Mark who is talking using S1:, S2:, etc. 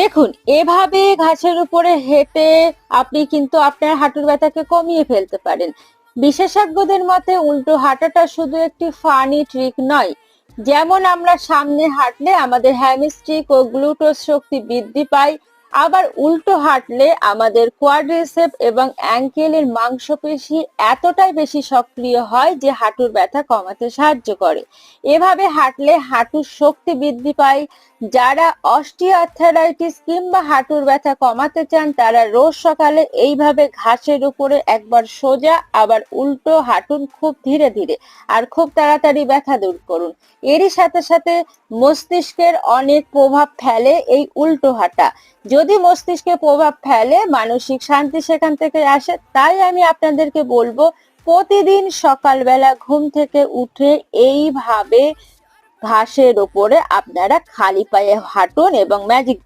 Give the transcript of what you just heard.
S1: দেখুন, এভাবে ঘাসের উপরে হেঁটে আপনি কিন্তু আপনার হাঁটুর ব্যথাকে কমিয়ে ফেলতে পারেন। বিশেষজ্ঞদের মতে উল্টো হাঁটাটা শুধু একটি ফানি ট্রিক নয়। যেমন আমরা সামনে হাঁটলে আমাদের হ্যামিস্ট্রিক ও গ্লুটোজ শক্তি বৃদ্ধি পায় আবার উল্টো হাঁটলে আমাদের কোয়াড্রিসেপ এবং অ্যাঙ্কেলের মাংসপেশি এতটাই বেশি সক্রিয় হয় যে হাঁটুর ব্যথা কমাতে সাহায্য করে। এভাবে হাঁটলে হাঁটুর শক্তি বৃদ্ধি পায়। যারা অস্টিওআর্থারাইটিস কিংবা হাঁটুর ব্যথা কমাতে চান, তারা রোজ সকালে এইভাবে ঘাসের উপরে একবার সোজা, আবার উল্টো হাঁটুন খুব ধীরে ধীরে আর খুব তাড়াতাড়ি ব্যথা দূর করুন। এরই সাথে সাথে মস্তিষ্কের অনেক প্রভাব ফেলে এই উল্টো হাঁটা। যদি মস্তিষ্কে প্রভাব ফেলে, মানসিক শান্তি সেখান থেকে আসে, তাই আমি আপনাদেরকে বলব, প্রতিদিন সকালবেলা ঘুম থেকে উঠে এইভাবে ঘাসের ওপরে আপনারা খালি পায়ে হাঁটুন এবং ম্যাজিক